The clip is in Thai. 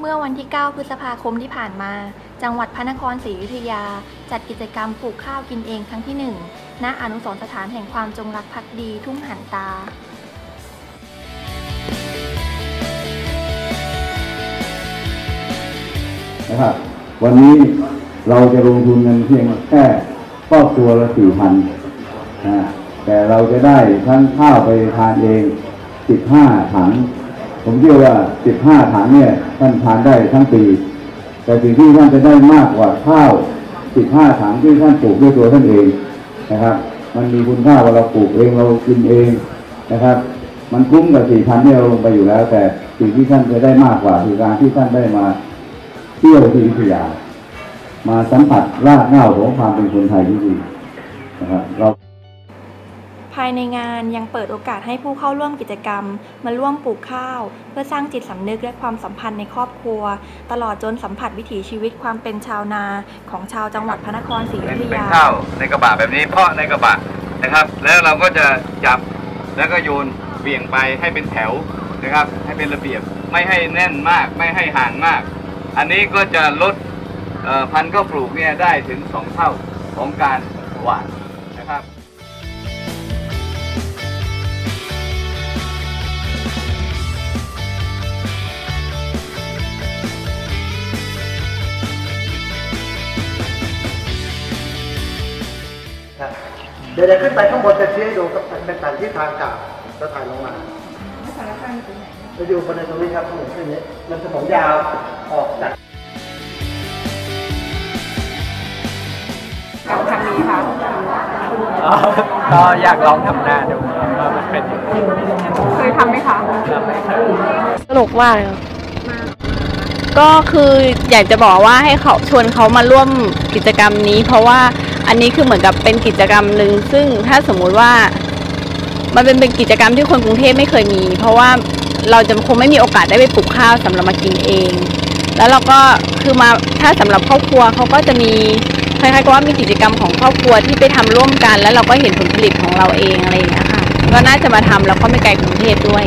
เมื่อวันที่ 9 พฤษภาคมที่ผ่านมา จังหวัดพระนครศรีอยุธยา จัดกิจกรรมปลูกข้าวกินเองครั้งที่ 1 ณ อนุสรณ์สถานแห่งความจงรักภักดีทุ่งหันตา นะครับ วันนี้เราจะลงทุนเงินเพียงแค่ครอบครัวละสี่พันแต่เราจะได้ทั้งข้าวไปทานเองสิบห้าถัง ผมเชื่อว่าสิบห้าถังเนี่ยท่านทานได้ทั้งปี แต่สิ่งที่ท่านจะได้มากกว่าข้าวสิบห้าถังที่ท่านปลูกด้วยตัวท่านเองนะครับ มันมีคุณค่าว่าเราปลูกเองเรากินเองนะครับ มันคุ้มกับสี่พันที่เราลงไปอยู่แล้ว แต่สิ่งที่ท่านจะได้มากกว่าคือการที่ท่านได้มาเที่ยวที่อยุธยา มาสัมผัสรากเหง้าของความเป็นคนไทยจริงๆนะครับเราายในงานยังเปิดโอกาสให้ผู้เข้าร่วมกิจกรรม มาร่วมปลูกข้าว เพื่อสร้างจิตสำนึกและความสัมพันธ์ในครอบครัว ตลอดจนสัมผัสวิถีชีวิตความเป็นชาวนาของชาวจังหวัดพระนครศรีอยุธเป็นยา ข้าวในกระบะแบบนี้เพาะในกระบะนะครับ แล้วเราก็จะจับแล้วก็โยนเบี่ยงไปให้เป็นแถวนะครับ ให้เป็นระเบียบไม่ให้แน่นมากไม่ให้ห่างมาก อันนี้ก็จะลดเอ่อพันธุ์ข้าวปลูกเนี่ยได้ถึงสองเท่าของการหว่านนะครับ ดี๋ยวจะขึ้นไปข้างบนจะชี้ให้ดูครับเป็นแผนที่ทางกลับจะถ่ายลงมาจะอยู่บริเวณตรงนี้ครับถนนเส้นนี้มันถนนยาวออกจากกับครั้งนี้ค่ะอ๋อก็อยากลองทำหน้าดูว่ามันเป็นยังไงเคยทำไหมคะครับไม่เคยสนุกมากเลยครับก็คืออยากจะบอกว่าให้เขาชวนเขามาร่วมกิจกรรมนี้ เพราะว่า อันนี้คือเหมือนกับเป็นกิจกรรมหนึ่งซึ่งถ้าสมมุติว่า มันเป็นเป็นกิจกรรมที่คนกรุงเทพไม่เคยมี เพราะว่าเราจะคงไม่มีโอกาสได้ไปปลูกข้าวสำหรับมากินเอง แล้วเราก็คือมาถ้าสำหรับครอบครัวเขาก็จะมีคล้ายๆกับว่ามีกิจกรรมของครอบครัวที่ไปทำร่วมกัน แล้วเราก็เห็นผลผลิตของเราเองอะไรอย่างเงี้ยค่ะก็น่าจะมาทำแล้วก็ไม่ไกลกรุงเทพด้วย